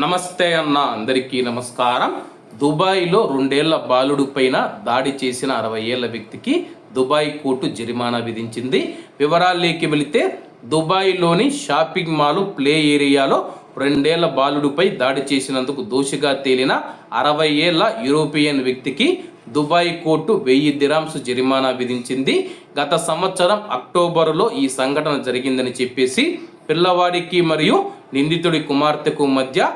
నమస్తే అన్న అందరికీ నమస్కారం. దుబాయ్లో రెండేళ్ళ బాలుడు పైన దాడి చేసిన అరవై ఏళ్ళ వ్యక్తికి దుబాయ్ కోర్టు జరిమానా విధించింది. వివరాల్లోకి వెళితే దుబాయ్లోని షాపింగ్ మాల్ ప్లే ఏరియాలో రెండేళ్ళ బాలుడిపై దాడి చేసినందుకు దోషిగా తేలిన అరవై ఏళ్ళ యూరోపియన్ వ్యక్తికి దుబాయ్ కోర్టు వెయ్యి దిరాంసు జరిమానా విధించింది. గత సంవత్సరం అక్టోబరులో ఈ సంఘటన జరిగిందని చెప్పేసి పిల్లవాడికి మరియు నిందితుడి కుమార్తెకు మధ్య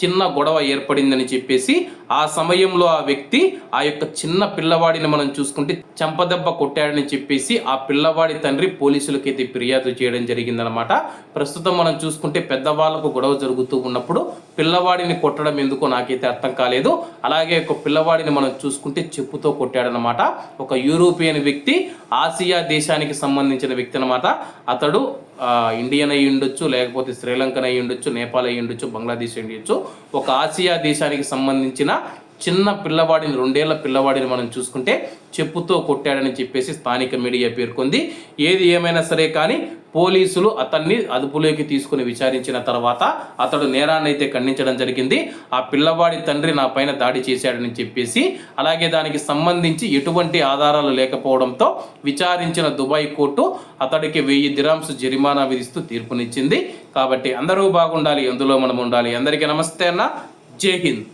చిన్న గొడవ ఏర్పడిందని చెప్పేసి ఆ సమయంలో ఆ వ్యక్తి ఆ యొక్క చిన్న పిల్లవాడిని మనం చూసుకుంటే చంపదెబ్బ కొట్టాడని చెప్పేసి ఆ పిల్లవాడి తండ్రి పోలీసులకి అయితే ఫిర్యాదు చేయడం జరిగిందనమాట ప్రస్తుతం మనం చూసుకుంటే పెద్దవాళ్ళకు గొడవ జరుగుతూ ఉన్నప్పుడు పిల్లవాడిని కొట్టడం ఎందుకో నాకైతే అర్థం కాలేదు. అలాగే ఒక పిల్లవాడిని మనం చూసుకుంటే చెప్పుతో కొట్టాడనమాట ఒక యూరోపియన్ వ్యక్తి ఆసియా దేశానికి సంబంధించిన వ్యక్తి అనమాట అతడు ఇండియన్ అయి ఉండొచ్చు లేకపోతే శ్రీలంకన్ అయి ఉండొచ్చు నేపాల్ అయి ఉండొచ్చు బంగ్లాదేశ్ అయి ఉండొచ్చు. ఒక ఆసియా దేశానికి సంబంధించిన చిన్న పిల్లవాడిని రెండేళ్ళ పిల్లవాడిని మనం చూసుకుంటే చెప్పుతో కొట్టాడని చెప్పేసి స్థానిక మీడియా పేర్కొంది. ఏది ఏమైనా సరే కానీ పోలీసులు అతన్ని అదుపులోకి తీసుకుని విచారించిన తర్వాత అతడు నేరాన్ని అయితే ఖండించడం జరిగింది. ఆ పిల్లవాడి తండ్రి నా పైన దాడి చేశాడని చెప్పేసి అలాగే దానికి సంబంధించి ఎటువంటి ఆధారాలు లేకపోవడంతో విచారించిన దుబాయ్ కోర్టు అతడికి వెయ్యి దిరాంస్ జరిమానా విధిస్తూ తీర్పునిచ్చింది. కాబట్టి అందరూ బాగుండాలి ఎందులో మనం ఉండాలి. అందరికీ నమస్తే అన్న. జై హింద్.